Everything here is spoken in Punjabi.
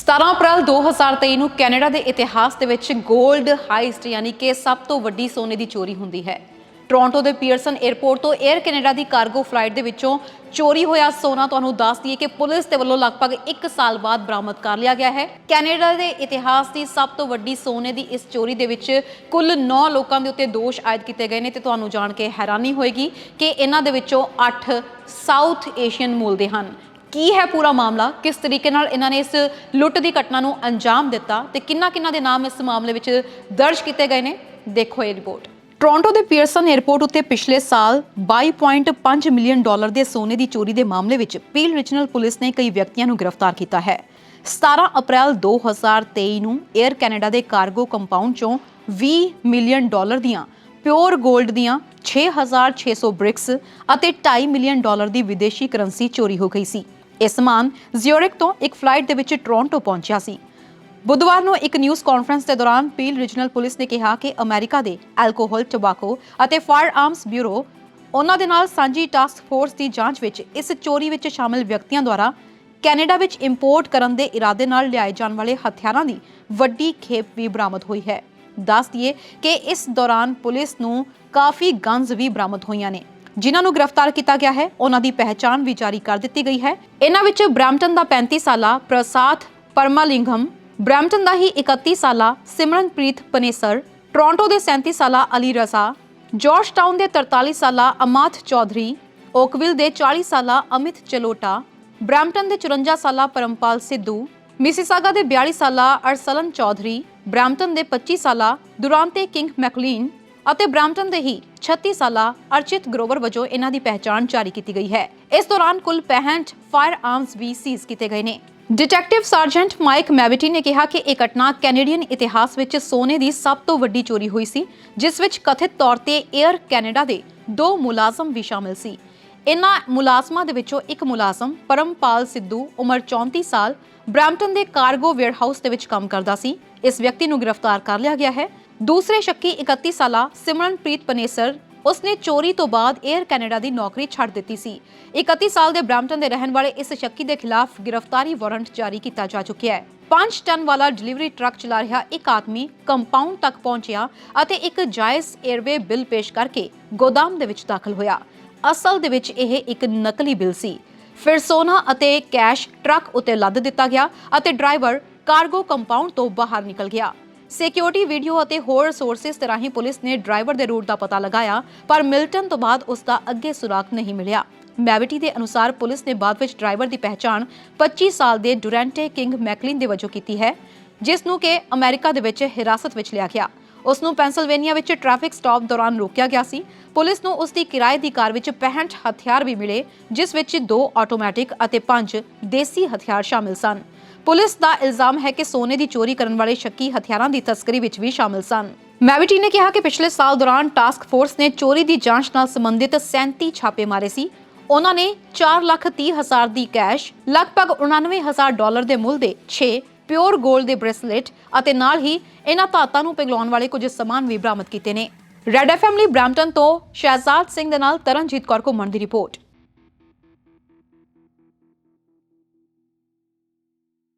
17 ਅਪ੍ਰੈਲ 2023 ਨੂੰ ਕੈਨੇਡਾ ਦੇ ਇਤਿਹਾਸ ਦੇ ਵਿੱਚ ਗੋਲਡ ਹਾਈਸਟ ਯਾਨੀ ਕਿ ਸਭ ਤੋਂ ਵੱਡੀ ਸੋਨੇ ਦੀ ਚੋਰੀ ਹੁੰਦੀ ਹੈ। ਟੋਰਾਂਟੋ ਦੇ ਪੀਅਰਸਨ 에ਅਰਪੋਰਟ ਤੋਂ 에ਅਰ ਕੈਨੇਡਾ ਦੀ ਕਾਰਗੋ ਫਲਾਈਟ ਦੇ ਵਿੱਚੋਂ ਚੋਰੀ ਹੋਇਆ ਸੋਨਾ ਤੁਹਾਨੂੰ ਦੱਸ ਦਈਏ ਕਿ ਪੁਲਿਸ ਦੇ ਵੱਲੋਂ ਲਗਭਗ 1 ਸਾਲ ਬਾਅਦ ਬਰਾਮਦ ਕਰ ਲਿਆ ਗਿਆ ਹੈ। ਕੈਨੇਡਾ ਦੇ ਇਤਿਹਾਸ ਦੀ ਸਭ ਤੋਂ ਵੱਡੀ ਸੋਨੇ ਦੀ ਇਸ ਚੋਰੀ ਦੇ ਵਿੱਚ ਕੁੱਲ 9 ਲੋਕਾਂ ਦੇ ਉੱਤੇ ਦੋਸ਼ ਆਇਦ ਕੀਤੇ ਗਏ ਨੇ ਤੇ ਤੁਹਾਨੂੰ ਜਾਣ ਕੇ ਹੈਰਾਨੀ ਹੋਏਗੀ ਕਿ ਇਹਨਾਂ ਦੇ ਵਿੱਚੋਂ 8 ਸਾਊਥ ਏਸ਼ੀਅਨ ਮੂਲ ਦੇ ਹਨ। ਕੀ ਹੈ ਪੂਰਾ ਮਾਮਲਾ? ਕਿਸ ਤਰੀਕੇ ਨਾਲ ਇਹਨਾਂ ਨੇ ਇਸ ਲੁੱਟ ਦੀ ਘਟਨਾ ਨੂੰ ਅੰਜਾਮ ਦਿੱਤਾ ਤੇ ਕਿੰਨਾ ਕਿੰਨਾ ਦੇ ਨਾਮ ਇਸ ਮਾਮਲੇ ਵਿੱਚ ਦਰਜ ਕੀਤੇ ਗਏ ਨੇ? ਦੇਖੋ ਇਹ ਰਿਪੋਰਟ। ਟੋਰਾਂਟੋ ਦੇ ਪੀਅਰਸਨ 에ਅਰਪੋਰਟ ਉੱਤੇ ਪਿਛਲੇ ਸਾਲ 22.5 ਮਿਲੀਅਨ ਡਾਲਰ ਦੇ ਸੋਨੇ ਦੀ ਚੋਰੀ ਦੇ ਮਾਮਲੇ ਵਿੱਚ ਪੀਲ ਰਿਜਨਲ ਪੁਲਿਸ ਨੇ ਕਈ ਵਿਅਕਤੀਆਂ ਨੂੰ ਗ੍ਰਿਫਤਾਰ ਕੀਤਾ ਹੈ। 17 ਅਪ੍ਰੈਲ 2023 ਨੂੰ 에ਅਰ ਕੈਨੇਡਾ ਦੇ ਕਾਰਗੋ ਕੰਪਾਊਂਡ ਚੋਂ 20 ਮਿਲੀਅਨ ਡਾਲਰ ਦੀਆਂ ਪਿਓਰ 골ਡ ਦੀਆਂ 6600 ਬ੍ਰਿਕਸ ਅਤੇ 2.5 ਮਿਲੀਅਨ ਡਾਲਰ ਦੀ ਵਿਦੇਸ਼ੀ ਕਰੰਸੀ ਚੋਰੀ ਹੋ ਗਈ ਸੀ। ਇਹ ਸਮਾਨ ਜ਼ਿਊਰਿਕ ਤੋਂ ਇੱਕ ਫਲਾਈਟ ਦੇ ਵਿੱਚ ਟੋਰਾਂਟੋ ਪਹੁੰਚਿਆ ਸੀ। ਬੁੱਧਵਾਰ ਨੂੰ ਇੱਕ ਨਿਊਜ਼ ਕਾਨਫਰੰਸ ਦੇ ਦੌਰਾਨ ਪੀਲ ਰੀਜਨਲ ਪੁਲਿਸ ਨੇ ਕਿਹਾ ਕਿ ਅਮਰੀਕਾ ਦੇ ਐਲਕੋਹਲ, ਟੋਬੈਕੋ ਅਤੇ ਫਾਇਰ ਆਰਮਸ ਬਿਊਰੋ ਉਹਨਾਂ ਦੇ ਨਾਲ ਸਾਂਝੀ ਟਾਸਕ ਫੋਰਸ ਦੀ ਜਾਂਚ ਵਿੱਚ ਇਸ ਚੋਰੀ ਵਿੱਚ ਸ਼ਾਮਲ ਵਿਅਕਤੀਆਂ ਦੁਆਰਾ ਕੈਨੇਡਾ ਵਿੱਚ ਇੰਪੋਰਟ ਕਰਨ ਦੇ ਇਰਾਦੇ ਨਾਲ ਲਿਆਏ ਜਾਣ ਵਾਲੇ ਹਥਿਆਰਾਂ ਦੀ ਵੱਡੀ ਖੇਪ ਵੀ ਬਰਾਮਦ ਹੋਈ ਹੈ। ਦੱਸ ਦਈਏ ਕਿ ਇਸ ਦੌਰਾਨ ਪੁਲਿਸ ਨੂੰ ਕਾਫੀ ਗਨਜ਼ ਵੀ ਬਰਾਮਦ ਹੋਈਆਂ ਨੇ। ਜਿਨ੍ਹਾਂ ਨੂੰ ਗ੍ਰਿਫਤਾਰ ਕੀਤਾ ਗਿਆ ਹੈ, ਉਹਨਾਂ ਦੀ ਪਹਿਚਾਣ ਵੀ ਜਾਰੀ ਕਰ ਦਿੱਤੀ ਗਈ ਹੈ। ਇਹਨਾਂ ਵਿੱਚ ਬ੍ਰੈਂਪਟਨ ਦਾ 35 ਸਾਲਾ ਪ੍ਰਸਾਥ ਪਰਮਾਲਿੰਗਮ, ਬ੍ਰੈਂਪਟਨ ਦਾ ਹੀ 31 ਸਾਲਾ ਸਿਮਰਨਪ੍ਰੀਤ ਪਨੇਸਰ, ਟੋਰਾਂਟੋ ਦੇ 37 ਸਾਲਾ ਅਲੀ ਰਜ਼ਾ, ਜਾਰਜਟਾਊਨ ਦੇ 43 ਸਾਲਾ ਅਮਾਥ ਚੌਧਰੀ, ਓਕਵਿਲ ਦੇ 40 ਸਾਲਾ ਅਮਿਤ ਚਲੋਟਾ, ਬ੍ਰੈਂਪਟਨ ਦੇ 54 ਸਾਲਾ ਪਰਮਪਾਲ ਸਿੱਧੂ, ਮਿਸੀਸਾਗਾ ਦੇ 42 ਸਾਲਾ ਅਰਸਲਨ ਚੌਧਰੀ, ਬ੍ਰੈਂਪਟਨ ਦੇ 25 ਸਾਲਾ ਦੁਰਾਂਤੇ ਕਿੰਗ ਮੈਕਲੀਨ ਅਤੇ ਬ੍ਰੈਂਪਟਨ ਦੇ ਹੀ 36 ਸਾਲਾ ਅਰਚਿਤ ਗਰੋਵਰ ਵਜੋਂ ਇਹਨਾਂ ਦੀ ਪਹਿਚਾਣ ਜਾਰੀ ਕੀਤੀ ਗਈ ਹੈ। ਇਸ ਦੌਰਾਨ ਕੁੱਲ 65 ਫਾਇਰ ਆਰਮਸ ਵੀ ਸੀਜ਼ ਕੀਤੇ ਗਏ ਨੇ। ਡਿਟੈਕਟਿਵ ਸਰਜੈਂਟ ਮਾਈਕ ਮੈਵਿਟੀ ਨੇ ਕਿਹਾ ਕਿ ਇਹ ਘਟਨਾ ਕੈਨੇਡੀਅਨ ਇਤਿਹਾਸ ਵਿੱਚ ਸੋਨੇ ਦੀ ਸਭ ਤੋਂ ਵੱਡੀ ਚੋਰੀ ਹੋਈ ਸੀ, ਜਿਸ ਵਿੱਚ ਕਥਿਤ ਤੌਰ ਤੇ 에ਅਰ ਕੈਨੇਡਾ ਦੇ ਦੋ ਮੁਲਾਜ਼ਮ ਵੀ ਸ਼ਾਮਿਲ ਸੀ। ਇਨ੍ਹਾਂ ਮੁਲਾਜ਼ਮਾਂ ਦੇ ਵਿੱਚੋਂ ਇੱਕ ਮੁਲਾਜ਼ਮ ਪਰਮਪਾਲ ਸਿੱਧੂ, ਉਮਰ 34 ਸਾਲ ਬ੍ਰੈਂਪਟਨ ਦੇ ਕਾਰਗੋ ਵੇਅਰਹਾਊਸ ਦੇ ਵਿੱਚ ਕੰਮ ਕਰਦਾ ਸੀ। ਇਸ ਵਿਅਕਤੀ ਨੂੰ ਗ੍ਰਿਫਤਾਰ ਕਰ ਲਿਆ ਗਿਆ ਹੈ ਦੂਸਰੇ ਸ਼ੱਕੀ 31 ਸਾਲਾ ਸਿਮਰਨਪ੍ਰੀਤ ਪਨੇਸਰ, ਉਸਨੇ ਚੋਰੀ ਤੋਂ ਬਾਅਦ 에ਅਰ ਕੈਨੇਡਾ ਦੀ ਨੌਕਰੀ ਛੱਡ ਦਿੱਤੀ ਸੀ। 31 ਸਾਲ ਦੇ ਬ੍ਰੈਂਪਟਨ ਦੇ ਰਹਿਣ ਵਾਲੇ ਇਸ ਸ਼ੱਕੀ ਦੇ ਖਿਲਾਫ ਗ੍ਰਿਫਤਾਰੀ ਵਾਰੰਟ ਜਾਰੀ ਕੀਤਾ ਜਾ ਚੁੱਕਿਆ ਹੈ। 5 ਟਨ ਵਾਲਾ ਡਿਲੀਵਰੀ ਟਰੱਕ ਚਲਾ ਰਿਹਾ ਇੱਕ ਆਦਮੀ ਕੰਪਾਊਂਡ ਤੱਕ ਪਹੁੰਚਿਆ ਅਤੇ ਇੱਕ ਜਾਇਜ਼ 에ਅਰਵੇ ਬਿੱਲ ਪੇਸ਼ ਕਰਕੇ ਗੋਦਾਮ ਦੇ ਵਿੱਚ ਦਾਖਲ ਹੋਇਆ। ਅਸਲ ਦੇ ਵਿੱਚ ਇਹ ਇੱਕ ਨਕਲੀ ਬਿੱਲ ਸੀ। ਫਿਰ ਸੋਨਾ ਅਤੇ ਕੈਸ਼ ਟਰੱਕ ਉੱਤੇ ਲੱਦ ਦਿੱਤਾ ਗਿਆ ਅਤੇ ਡਰਾਈਵਰ ਕਾਰਗੋ ਕੰਪਾਊਂਡ ਤੋਂ ਬਾਹਰ ਨਿਕਲ ਗਿਆ। ਸਿਕਿਉਰਿਟੀ ਵੀਡੀਓ ਅਤੇ ਹੋਰ ਸੋਰਸਸ ਤੇ ਰਾਹੀਂ ਪੁਲਿਸ ਨੇ ਡਰਾਈਵਰ ਦੇ ਰੂਟ ਦਾ ਪਤਾ ਲਗਾਇਆ, ਪਰ ਮਿਲਟਨ ਤੋਂ ਬਾਅਦ ਉਸ ਦਾ ਅੱਗੇ ਸੁਰਾਗ ਨਹੀਂ ਮਿਲਿਆ। ਮੈਵਿਟੀ ਦੇ ਅਨੁਸਾਰ ਪੁਲਿਸ ਨੇ ਬਾਅਦ ਵਿੱਚ ਡਰਾਈਵਰ ਦੀ ਪਹਿਚਾਣ 25 ਸਾਲ ਦੇ ਡੁਰੈਂਟੇ ਕਿੰਗ ਮੈਕਲਿਨ ਦੇ ਵਜੋਂ ਕੀਤੀ ਹੈ, ਜਿਸ ਨੂੰ ਕਿ ਅਮਰੀਕਾ ਦੇ ਵਿੱਚ ਹਿਰਾਸਤ ਵਿੱਚ ਲਿਆ ਗਿਆ। ਉਸ ਨੂੰ ਪੈਂਸਲਵੇਨੀਆ ਵਿੱਚ ਟ੍ਰੈਫਿਕ ਸਟਾਪ ਦੌਰਾਨ ਰੋਕਿਆ ਗਿਆ ਸੀ। ਪੁਲਿਸ ਨੂੰ ਉਸ ਦੀ ਕਿਰਾਏ ਦੀ ਕਾਰ ਵਿੱਚ 65 ਹਥਿਆਰ ਵੀ ਮਿਲੇ, ਜਿਸ ਵਿੱਚ ਦੋ ਆਟੋਮੈਟਿਕ ਅਤੇ ਪੰਜ ਦੇਸੀ ਹਥਿਆਰ ਸ਼ਾਮਿਲ ਸਨ। ਪੁਲਿਸ ਦਾ ਇਲਜ਼ਾਮ ਹੈ ਕਿ ਸੋਨੇ ਦੀ ਚੋਰੀ ਕਰਨ ਵਾਲੇ ਸ਼ੱਕੀ ਹਥਿਆਰਾਂ ਦੀ ਤਸਕਰੀ ਵਿੱਚ ਵੀ ਸ਼ਾਮਿਲ ਸਨ। ਮੈਵਿਟੀ ਨੇ ਕਿਹਾ ਕਿ ਪਿਛਲੇ ਸਾਲ ਦੌਰਾਨ ਟਾਸਕ ਫੋਰਸ ਨੇ ਚੋਰੀ ਦੀ ਜਾਂਚ ਨਾਲ ਸੰਬੰਧਿਤ 37 ਛਾਪੇ ਮਾਰੇ ਸੀ। ਉਹਨਾਂ ਨੇ 4,30,000 ਦੀ ਕੈਸ਼ ਲਗਭਗ 99,000 ਡਾਲਰ ਦੇ ਮੁੱਲ ਦੇ 6 ਪਿਓਰ 골ਡ ਦੇ ਬ੍ਰੇਸਲੇਟ ਅਤੇ ਨਾਲ ਹੀ ਇਹਨਾਂ ਧਾਤਾਂ ਨੂੰ ਪਿਘਲਾਉਣ ਵਾਲੇ ਕੁਝ ਸਮਾਨ ਵੀ ਬਰਾਮਦ ਕੀਤੇ ਨੇ। ਰੈਡ ਐਫਐਮ ਲਈ ਬ੍ਰੈਂਪਟਨ ਤੋਂ ਸ਼ਹਿਜ਼ਾਦ ਸਿੰਘ ਦੇ ਨਾਲ ਤਰਨਜੀਤ ਕੌਰ ਘੁੰਮਣ ਦੀ ਰਿਪੋਰਟ।